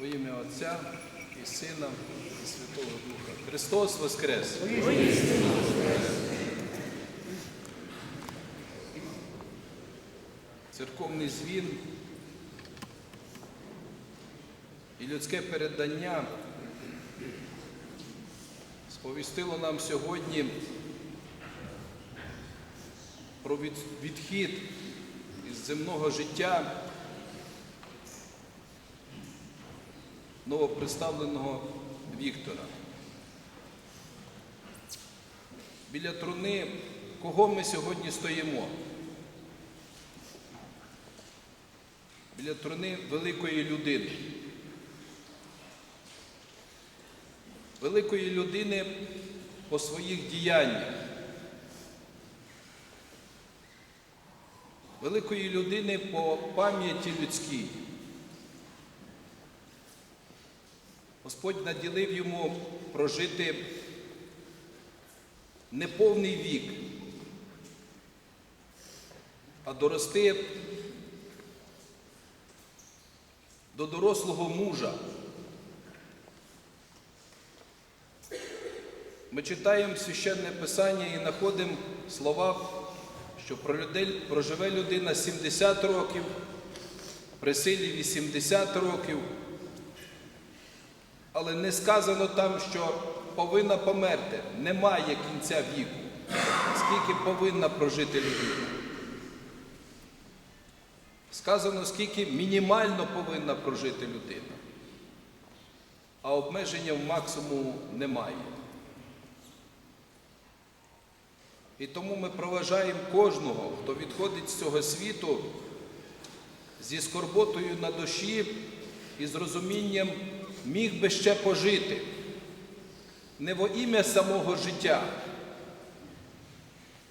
Во ім'я Отця і Сина і Святого Духа. Христос Воскрес! Церковний звін і людське передання сповістило нам сьогодні про відхід із земного життя новоприставленого Віктора. Біля труни, кого ми сьогодні стоїмо? Біля труни великої людини. Великої людини по своїх діяннях. Великої людини по пам'яті людській. Господь наділив йому прожити неповний вік, а дорости до дорослого мужа. Ми читаємо священне писання і знаходимо слова, що проживе людина 70 років, при силі 80 років. Але не сказано там, що повинна померти. Немає кінця віку. Скільки повинна прожити людина. Сказано, скільки мінімально повинна прожити людина. А обмеження в максимуму немає. І тому ми проважаємо кожного, хто відходить з цього світу зі скорботою на душі і з розумінням міг би ще пожити. Не во ім'я самого життя,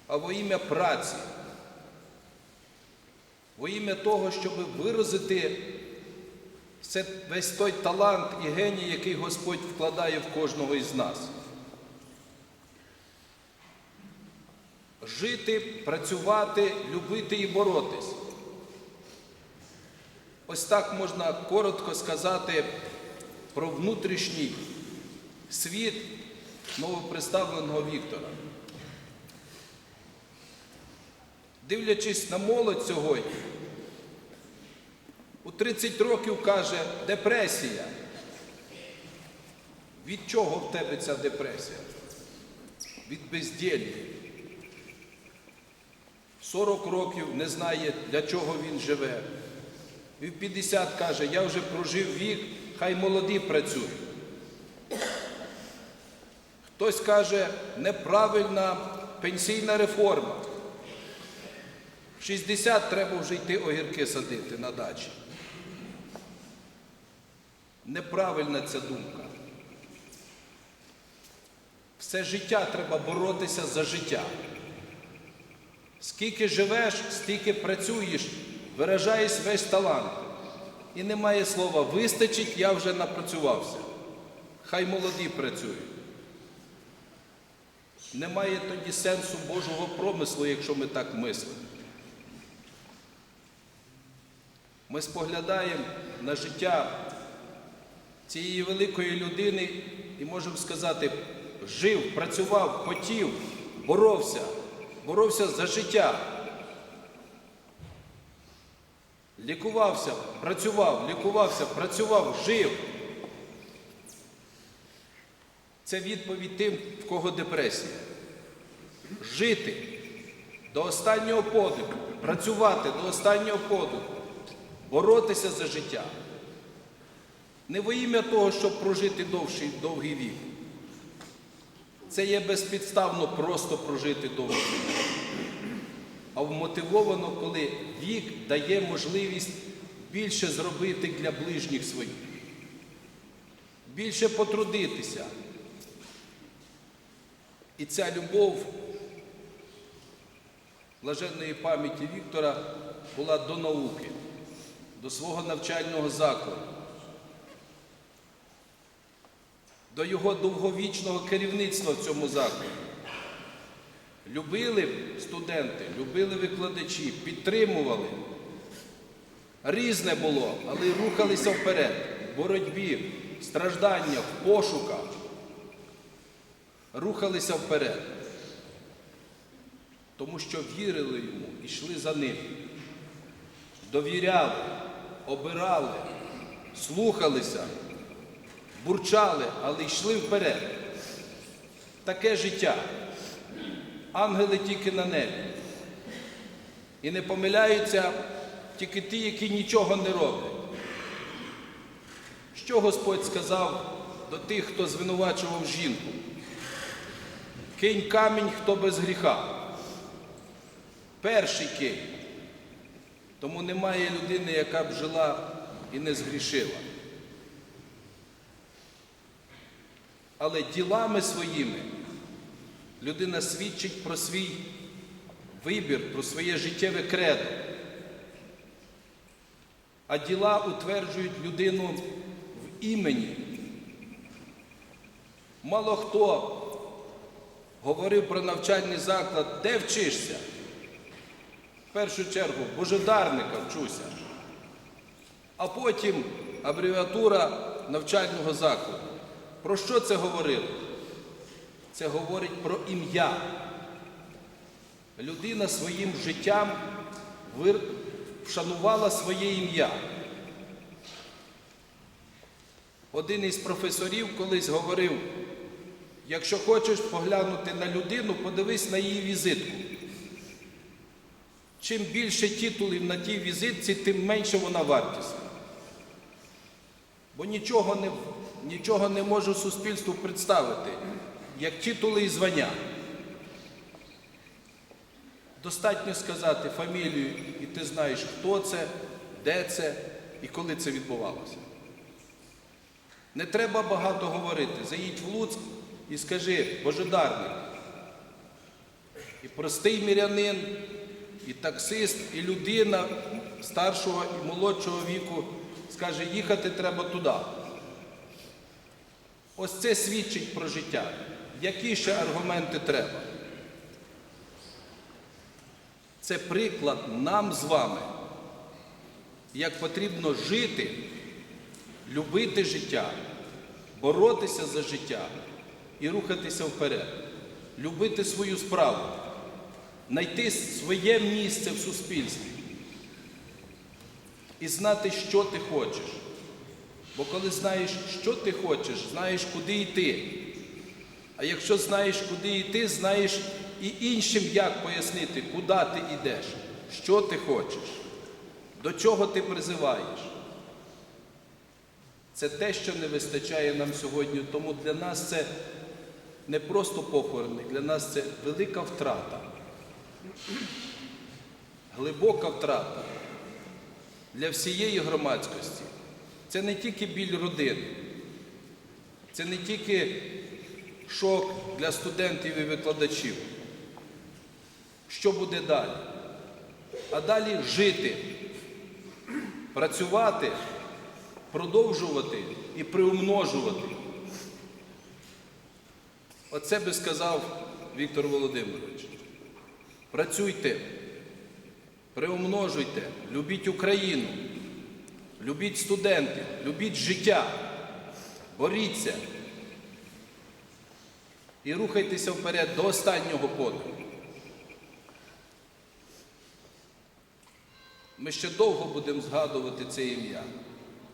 а во ім'я праці, во ім'я того, щоб виразити все, весь той талант і геній, який Господь вкладає в кожного із нас. Жити, працювати, любити і боротись. Ось так можна коротко сказати про внутрішній світ новоприставленого Віктора. Дивлячись на молодь сьогодні, у 30 років каже депресія. Від чого в тебе ця депресія? Від безділля. 40 років не знає, для чого він живе. І в 50 каже, я вже прожив вік, хай молоді працюють. Хтось каже, неправильна пенсійна реформа. 60 треба вже йти огірки садити на дачі. Неправильна ця думка. Все життя треба боротися за життя. Скільки живеш, стільки працюєш, виражаєш весь талант. І немає слова вистачить, я вже напрацювався. Хай молоді працюють. Немає тоді сенсу Божого промислу, якщо ми так мислимо. Ми споглядаємо на життя цієї великої людини і можемо сказати, жив, працював, хотів, боровся, боровся за життя. Лікувався, працював, лікувався, працював, жив. Це відповідь тим, в кого депресія. Жити до останнього подиху, працювати до останнього подиху, боротися за життя. Не во ім'я того, щоб прожити довший, довгий вік. Це є безпідставно просто прожити довгий вік. А вмотивовано, коли вік дає можливість більше зробити для ближніх своїх, більше потрудитися. І ця любов блаженної пам'яті Віктора була до науки, до свого навчального закладу, до його довговічного керівництва в цьому закладі. Любили студенти, любили викладачі, підтримували. Різне було, але рухалися вперед. в боротьбі, в стражданнях, в пошуках рухалися вперед. Тому що вірили йому, йшли за ним, довіряли, обирали, слухалися, бурчали, але йшли вперед. Таке життя. Ангели тільки на небі. І не помиляються тільки ті, які нічого не роблять. Що Господь сказав до тих, хто звинувачував жінку? Кинь камінь, хто без гріха. Перший кинь. Тому немає людини, яка б жила і не згрішила. Але ділами своїми людина свідчить про свій вибір, про своє життєве кредо. А діла утверджують людину в імені. Мало хто говорив про навчальний заклад, де вчишся? В першу чергу божедарника вчуся, а потім абревіатура навчального закладу. Про що це говорило? Це говорить про ім'я. Людина своїм життям вшанувала своє ім'я. Один із професорів колись говорив, якщо хочеш поглянути на людину, подивись на її візитку. Чим більше титулів на тій візитці, тим менше вона вартісна. Бо нічого не, нічого не може суспільству представити, як титули і звання. Достатньо сказати фамілію, і ти знаєш, хто це, де це і коли це відбувалося. Не треба багато говорити. Заїдь в Луцьк і скажи, божедарник. І простий мірянин, і таксист, і людина старшого і молодшого віку скаже, їхати треба туди. Ось це свідчить про життя. Які ще аргументи треба? Це приклад нам з вами, як потрібно жити, любити життя, боротися за життя і рухатися вперед, любити свою справу, знайти своє місце в суспільстві і знати, що ти хочеш. Бо коли знаєш, що ти хочеш, знаєш, куди йти. А якщо знаєш, куди йти, знаєш і іншим, як пояснити, куди ти йдеш, що ти хочеш, до чого ти призиваєш. Це те, що не вистачає нам сьогодні. Тому для нас це не просто похорони, для нас це велика втрата, глибока втрата для всієї громадськості. Це не тільки біль родини, це не тільки шок для студентів і викладачів. Що буде далі? А далі жити, працювати, продовжувати і приумножувати. Оце би сказав Віктор Володимирович. Працюйте, приумножуйте, любіть Україну, любіть студентів, любіть життя, боріться і рухайтеся вперед до останнього подиху. Ми ще довго будемо згадувати це ім'я.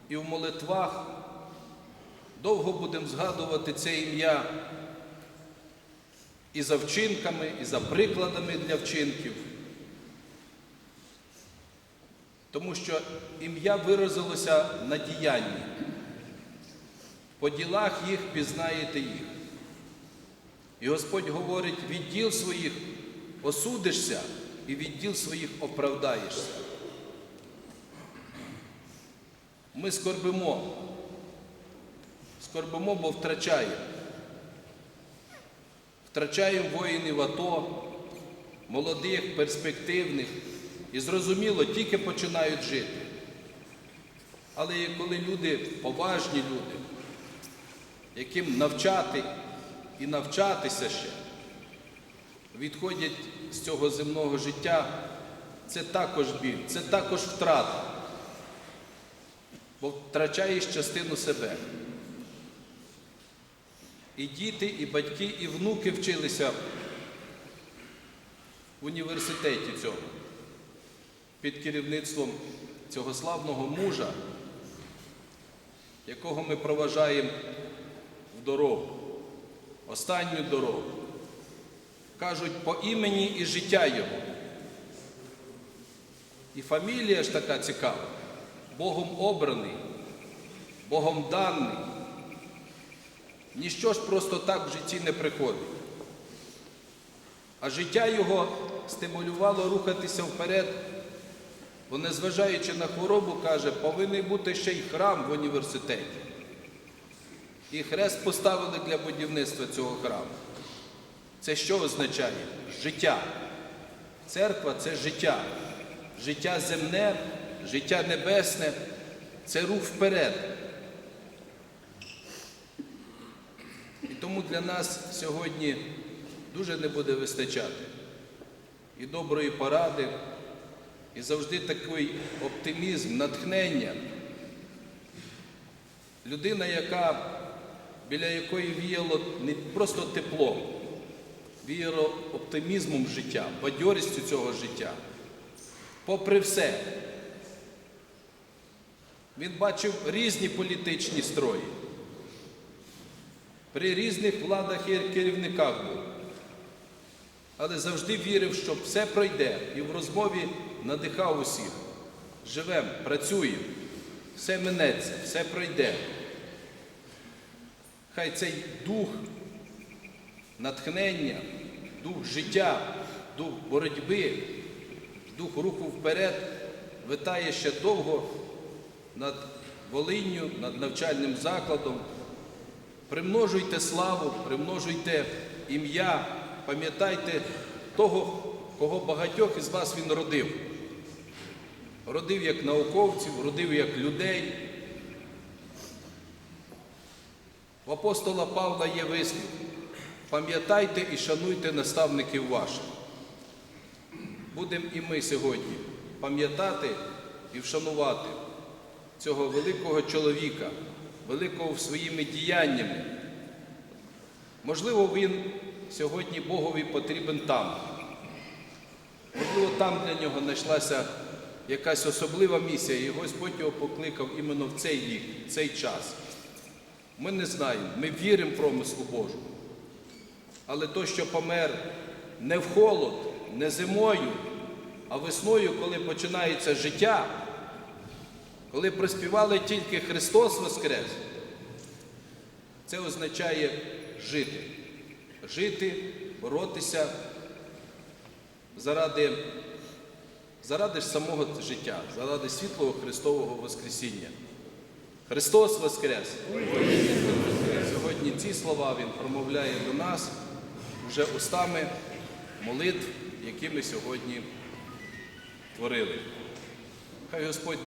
І в молитвах довго будемо згадувати це ім'я і за вчинками, і за прикладами для вчинків. Тому що ім'я виразилося на діянні. По ділах їх пізнаєте їх. І Господь говорить, від діл своїх осудишся і від діл своїх оправдаєшся. Ми скорбимо. Скорбимо, бо втрачаємо. Втрачаємо воїнів АТО, молодих, перспективних і зрозуміло, тільки починають жити. Але коли люди, поважні люди, яким навчати і навчатися ще, відходять з цього земного життя, це також біль, це також втрата. бо втрачаєш частину себе. І діти, і батьки, і внуки вчилися в університеті цьому під керівництвом цього славного мужа, якого ми проважаємо в дорогу, останню дорогу. Кажуть по імені і життя його. І фамілія ж така цікава, Богом обраний, Богом даний. Ніщо ж просто так в житті не приходить. А життя його стимулювало рухатися вперед, бо, незважаючи на хворобу, каже, повинен бути ще й храм в університеті. І хрест поставили для будівництва цього храму. Це що означає? Життя. Церква це життя. Життя земне, життя небесне це рух вперед. І тому для нас сьогодні дуже не буде вистачати і доброї поради, і завжди такий оптимізм, натхнення. Людина, яка, біля якої віяло не просто теплом, віяло оптимізмом життя, бадьорістю цього життя. Попри все, він бачив різні політичні строї. При різних владах і керівниках був. Але завжди вірив, що все пройде. І в розмові надихав усіх. Живемо, працюємо, все минеться, все пройде. Хай цей дух натхнення, дух життя, дух боротьби, дух руху вперед витає ще довго над Волинню, над навчальним закладом. Примножуйте славу, примножуйте ім'я, пам'ятайте того, кого багатьох із вас він родив. Родив як науковців, родив як людей. У апостола Павла є вислів. Пам'ятайте і шануйте наставників ваших. Будемо і ми сьогодні пам'ятати і вшанувати цього великого чоловіка, великого своїми діяннями. Можливо, він сьогодні Богові потрібен там. Можливо, там для нього знайшлася якась особлива місія, і Господь його покликав іменно в цей вік, в цей час. Ми не знаємо, ми віримо в промислу Божу. Але той, що помер не в холод, не зимою, а весною, коли починається життя, коли приспівали тільки Христос Воскрес, це означає жити. Жити, боротися заради, заради самого життя, заради світлого Христового Воскресіння. Христос Воскрес! Сьогодні ці слова Він промовляє до нас вже устами молитв, які ми сьогодні творили. Хай Господь